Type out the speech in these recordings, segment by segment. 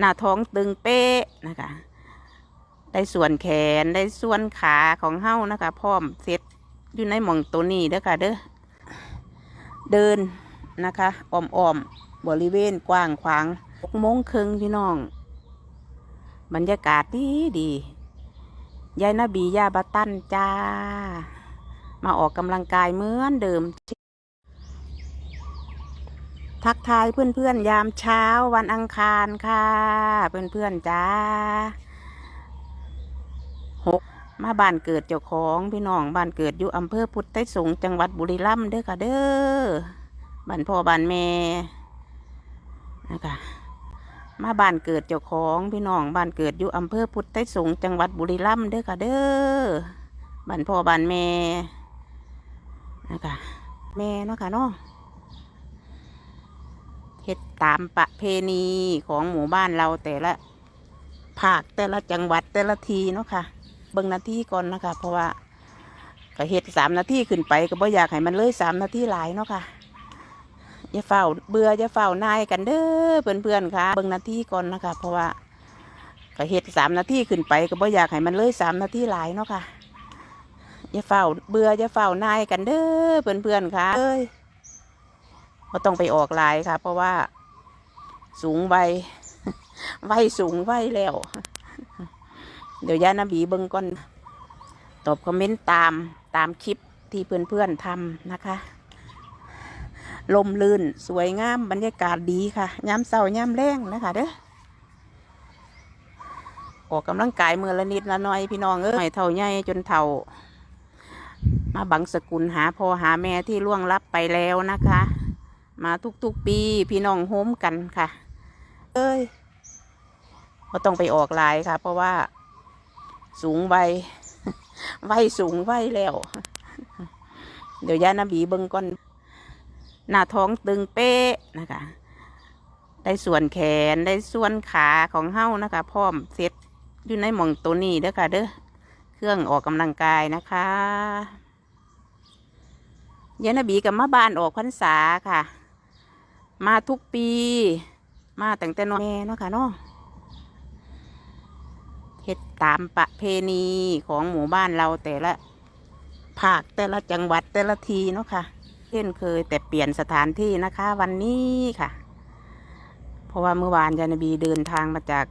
หน้าท้องตึงเป๊ะนะคะ ได้ส่วนแขนได้ส่วนขาของเฮ้านะคะพร้อมเสร็จอยู่ในหม่องตัวนี้เด้อค่ะเด้อเดินนะคะอ้อมๆบริเวณกว้างขวางหกโมงครึ่งพี่น้อง บรรยากาศดีดียายนาบียาบาตันจ้า มาออกกำลังกายเหมือนเดิม ทักทายเพื่อนๆ ยามเช้าวันอังคารค่ะ เพื่อนๆจ้าหกมาบ้านเกิดเจ้าของพี่น้องบ้านเกิดอยู่อำเภอพุทธไทยสงจังหวัดบุรีรัมย์เด้อค่ะเด้อบ้านพ่อบ้านแม่นะคะมาบ้านเกิดเจ้าของพี่น้องบ้านเกิดอยู่อำเภอพุทธไทยสงจังหวัดบุรีรัมย์เด้อค่ะเด้อบ้านพ่อบ้านแม่นะคะแม่เนาะค่ะเนาะ เฮ็ดตามประเพณีของหมู่บ้านเราแต่ละภาคแต่ละจังหวัดแต่ละทีเนาะค่ะ เบิ่งนาทีก่อนนะคะ เพราะว่าก็เฮ็ดสามนาทีขึ้นไปก็บ่อยากให้มันเลยสามนาทีหลายเนาะค่ะอย่าเฝ้าเบื่ออย่าเฝ้านายกันเด้อเพื่อนๆค่ะ เบิ่งนาทีก่อนนะคะ เพราะว่าก็เฮ็ดสามนาทีขึ้นไปก็บ่อยากให้มันเลยสามนาทีหลายเนาะค่ะอย่าเฝ้าเบื่ออย่าเฝ้านายกันเด้อเพื่อนๆค่ะเอ้ย ก็ต้องไปออกลายค่ะ เพราะว่าสูงใบไวสูงไวแล้ว เดี๋ยวยานาบีเบิงก่อน ตอบคอมเมนต์ตามตามคลิปที่เพื่อนๆทำนะคะ ลมลื่นสวยงามบรรยากาศดีค่ะย้ำเศราย้ำแรงนะคะเด้อออกกำลังกายมือละนิดละน่อยพี่น้องเอ้ยเท่าใหญ่จนเท่า มาบังสกุลหาพ่อหาแม่ที่ล่วงลับไปแล้วนะคะ มาทุกๆปีพี่น้องโฮมกันค่ะ เอ้ยก็ต้องไปออกลายค่ะ เพราะว่าสูงใบไวสูงไวแล้ว เดี๋ยวยานาบีเบิงก่อน หน้าท้องตึงเป๊ะนะคะ ได้ส่วนแขนได้ส่วนขาของเฮ้านะคะ พร้อมเสร็จอยู่ในหม่องตัวนี้เด้อค่ะเด้อเครื่องออกกำลังกายนะคะยายนบีกับมาบ้านออกพรรษาค่ะ มาทุกปี มาแตั้งแต่น้อยแม่เนาะค่ะเนาะเฮ็ดตามประเพณีของหมู่บ้านเราแต่ละภาคแต่ละจังหวัดแต่ละทีเนาะค่ะเช่นเคยแต่เปลี่ยนสถานที่นะคะ วันนี้ค่ะ เพราะว่าเมื่อวานยานบีเดินทางมาจาก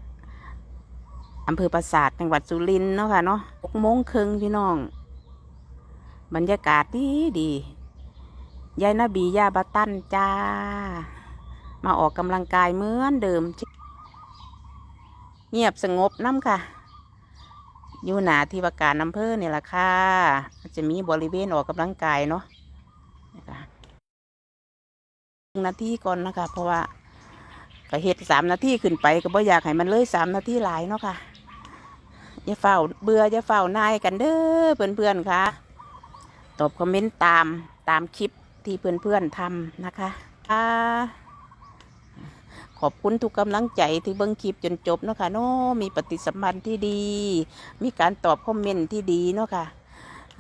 อำเภอปราสาทจังหวัดสุรินทร์เนาะค่ะเนาะหกโมงครึ่งพี่น้อง บรรยากาศดีดียายนาบียาบาตันจ้า มาออกกำลังกายเหมือนเดิม เงียบสงบน้ำค่ะ อยู่หนาที่ว่าการอำเภอเนี่ยแหละค่ะจะมีบริเวณออกกำลังกายเนาะนะคะนาทีก่อนนะคะ เพราะว่าก็เฮ็ดสามนาทีขึ้นไปก็บ่อยากให้มันเลยสามนาทีหลายเนาะค่ะอย่าเฝ้าเบื่ออย่าเฝ้านายกันเด้อเพื่อนๆค่ะตอบคอมเมนต์ตามตามคลิปที่เพื่อนๆทำนะคะค่ะ ขอบคุณทุกกำลังใจที่เบิ่งคลิปจนจบเนาะค่ะเนาะมีปฏิสัมพันธ์ที่ดี มีการตอบคอมเมนต์ที่ดีเนาะค่ะ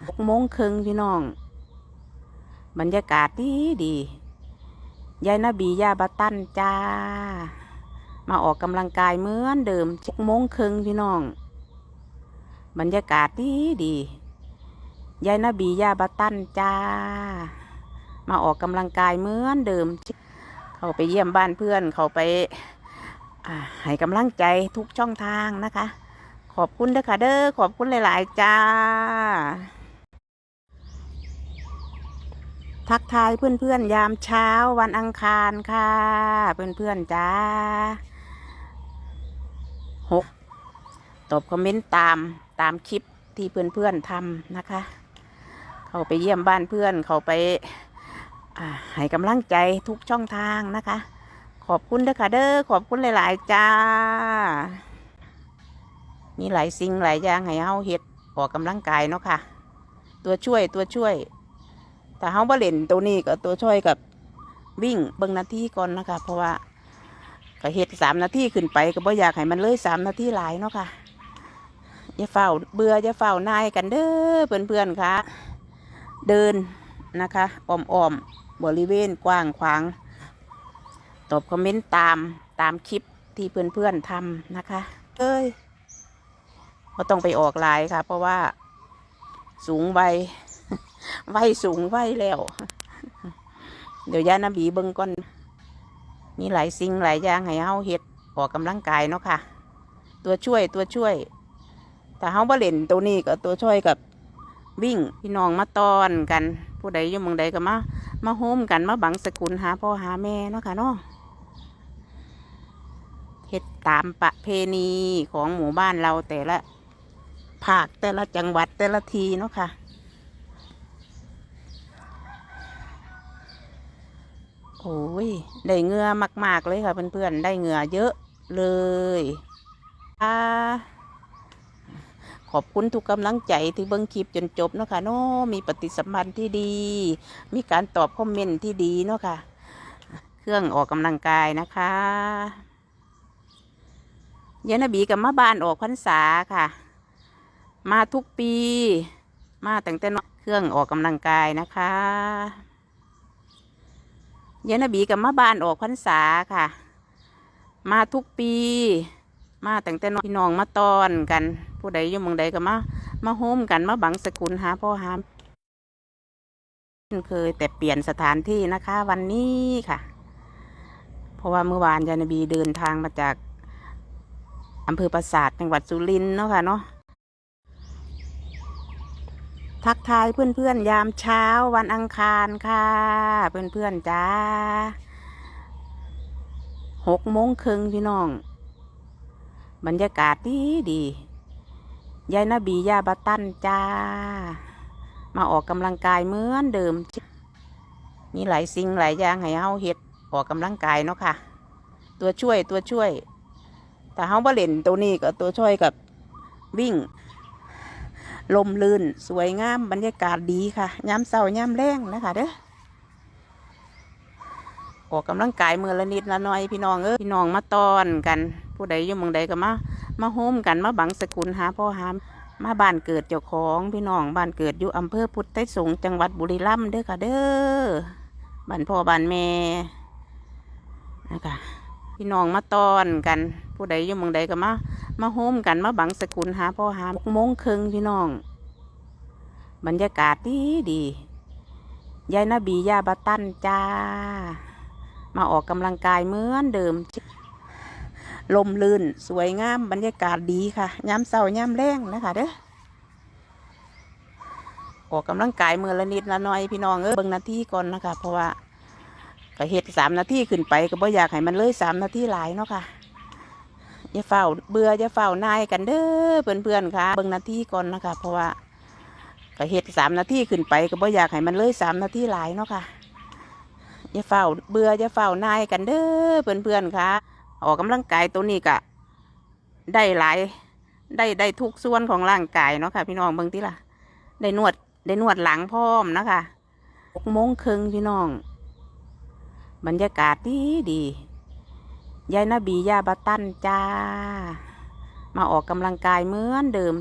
หกโมงครึ่งพี่น้อง บรรยากาศดีดียายนาบียาบาตันจ้า มาออกกำลังกายเหมือนเดิมหกโมงครึ่งพี่น้อง บรรยากาศดีดียายนาบียาบาตันจ้า มาออกกำลังกายเหมือนเดิม เขาไปเยี่ยมบ้านเพื่อน เขาไปให้กำลังใจทุกช่องทางนะคะ ขอบคุณเด้อค่ะเด้อขอบคุณหลาย ๆ จ้า ทักทายเพื่อน ๆ ยามเช้าวันอังคารค่ะ เพื่อน ๆ จ้าหกตอบคอมเมนต์ตามตามคลิปที่เพื่อน ๆทำนะคะ เขาไปเยี่ยมบ้านเพื่อน เขาไป ให้กำลังใจทุกช่องทางนะคะ ขอบคุณเด้อค่ะเด้อขอบคุณหลาย ๆ จ้า มีหลายสิ่งหลายอย่างให้เฮาเฮ็ดออกกำลังกายเนาะค่ะ ตัวช่วยตัวช่วยถ้าเฮาบ่เล่นตัวนี้ก็ตัวช่วยกับวิ่งเบิ่งนาทีก่อนนะคะ เพราะว่าก็เฮ็ดสามนาทีขึ้นไปก็บ่อยากให้มันเลยสามนาทีหลายเนาะค่ะอย่าเฝ้าเบื่ออย่าเฝ้านายกันเด้อเพื่อนๆค่ะ เดินนะคะอ้อมๆ บริเวณกว้างขวาง ตอบคอมเมนต์ตามตามคลิปที่เพื่อนๆทำนะคะเอ้ยก็ต้องไปออกลายค่ะ เพราะว่าสูงใบไว้สูงไว้แล้ว เดี๋ยวยานาบีเบิ่งก่อนมีหลายสิ่งหลายอย่างให้เฮาเฮ็ดออกกำลังกายเนาะค่ะ ตัวช่วยตัวช่วยแต่เฮาบ่เล่นตัวนี้ก็ตัวช่วยกับวิ่งพี่น้องมาตอนกัน ผู้ใดอยู่หมองใดก็มา มาโฮมกันมาบังสกุลหาพ่อหาแม่เนาะค่ะเนาะเฮ็ดตามประเพณีของหมู่บ้านเราแต่ละภาคแต่ละจังหวัดแต่ละทีเนาะค่ะโอ้ย ได้เงือมาก ๆ เลยค่ะเพื่อนๆ ได้เงือเยอะเลยอ่า ขอบคุณทุกกำลังใจที่เบิ้งคลิปจนจบเนาะค่ะเนาะมีปฏิสัมพันธ์ที่ดี มีการตอบคอมเมนต์ที่ดีเนาะค่ะ เครื่องออกกำลังกายนะคะยานบีกับมาบ้านออกพรรษาค่ะ มาทุกปี มาแตั้งแต่นเครื่องออกกำลังกายนะคะยานบีกับมาบ้านออกพรรษาค่ะ มาทุกปี มาแตั้งแต่นพี่น้องมาตอนกัน ผู้ใดอยู่หมองใดก็มามาโฮมกันมาบังสกุลหาพ่อหาเคยแต่เปลี่ยนสถานที่นะคะ วันนี้ค่ะ เพราะว่าเมื่อวานยานบีเดินทางมาจากอำเภอปราสาทจังหวัดสุรินทร์เนาะค่ะเนาะทักทายเพื่อนๆ ยามเช้าวันอังคารค่ะ เพื่อนๆจ้าหกโมงครึ่งพี่น้อง บรรยากาศดีดี ยายนาบียาบาตันจ้า มาออกกำลังกายเหมือนเดิม มีหลายสิ่งหลายอย่างให้เฮาเฮ็ดออกกำลังกายเนาะค่ะ ตัวช่วยตัวช่วย แต่เฮาบ่เล่นตัวนี้ก็ตัวช่วยกับวิ่ง ลมลื่นสวยงามบรรยากาศดีค่ะย้ำเศราย้ำแรงนะคะเด้อออกกำลังกายมือละนิดละน่อยพี่น้องเอ้ยพี่น้องมาตอนกัน ผู้ใดอยู่หมองใดก็มา มาโฮมกันมาบังสกุลหาพ่อหามาบ้านเกิดเจ้าของพี่น้องบ้านเกิดอยู่อำเภอพุทธไทสงจังหวัดบุรีรัมย์เด้อค่ะเด้อบ้านพ่อบ้านแม่นะคะพี่น้องมาตอนกัน ผู้ใดอยู่หมองใดก็มามาโฮมกันมาบังสกุลหาพ่อหาหกโมงครึ่งพี่น้อง บรรยากาศดีดียายนาบียาบาตันจ้า มาออกกำลังกายเหมือนเดิม ลมลื่น สวยงามบรรยากาศดีค่ะย้ำเศราย้ำแรงนะคะเด้อออกกำลังกายมือละนิดละน่อยพี่น้องเออเบิ่งนาทีก่อนนะคะ เพราะว่าก็เฮ็ดสามนาทีขึ้นไปก็บ่อยากให้มันเลยสามนาทีหลายเนาะค่ะอย่าเฝ้าเบื่ออย่าเฝ้านายกันเด้อเพื่อนๆค่ะเบิ่งนาทีก่อนนะคะ เพราะว่าก็เฮ็ดสามนาทีขึ้นไปก็บ่อยากให้มันเลยสามนาทีหลายเนาะค่ะอย่าเฝ้าเบื่ออย่าเฝ้านายกันเด้อเพื่อนๆค่ะ ออกกำลังกายตัวนี้ก็ได้หลายได้ได้ทุกส่วนของร่างกายเนาะค่ะ พี่น้องเบิ่งติล่ะ ได้นวดได้นวดหลังพร้อมนะคะหกโมงครึ่งพี่น้อง บรรยากาศดีดียายนาบียาบาตันจ้า มาออกกำลังกายเหมือนเดิม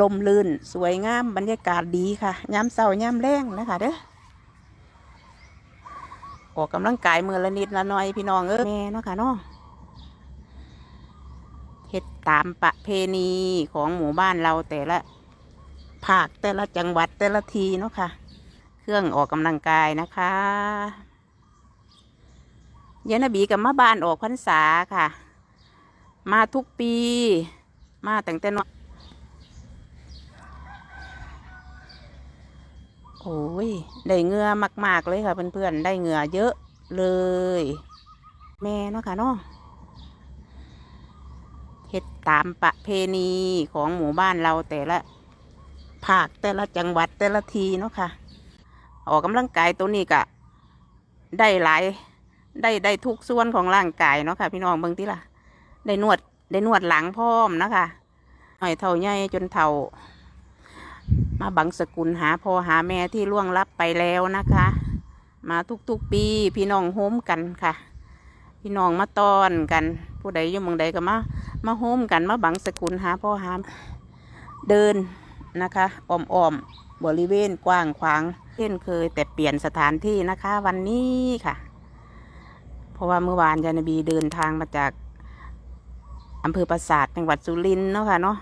ลมลื่น สวยงามบรรยากาศดีค่ะย้ำเศร้าย้ำแรงนะคะเด้อ ออกกำลังกายมือละนิดละหน่อยพี่น้องเอ้ยแม่เนาะค่ะเนาะเฮ็ดตามประเพณีของหมู่บ้านเราแต่ละภาคแต่ละจังหวัดแต่ละทีเนาะค่ะ เครื่องออกกำลังกายนะคะยายนบีกับมาบ้านออกพรรษาค่ะ มาทุกปี มาตั้งแต่น้อย โอ้ย ได้เงือมาก ๆ เลยค่ะ เพื่อนๆ ได้เงือเยอะเลย แม่เนาะค่ะเนาะเฮ็ดตามประเพณีของหมู่บ้านเราแต่ละภาคแต่ละจังหวัดแต่ละทีเนาะค่ะ ออกกำลังกายตัวนี้ก็ได้หลายได้ได้ทุกส่วนของร่างกายเนาะค่ะ พี่น้องเบิ่งติล่ะ ได้นวดได้นวดหลังพร้อมนะคะหน่อยเท่าใหญ่จนเท่า มาบังสกุลหาพ่อหาแม่ที่ล่วงลับไปแล้วนะคะ มาทุกๆปีพี่น้องโฮมกันค่ะ พี่น้องมาตอนกัน ผู้ใดอยู่หมองใดก็มามาโฮมกันมาบังสกุลหาพ่อหาเดินนะคะอ้อมๆบริเวณกว้างขวางเช่นเคยแต่เปลี่ยนสถานที่นะคะ วันนี้ค่ะ เพราะว่าเมื่อวานยานบีเดินทางมาจากอำเภอปราสาทจังหวัดสุรินทร์เนาะค่ะเนาะ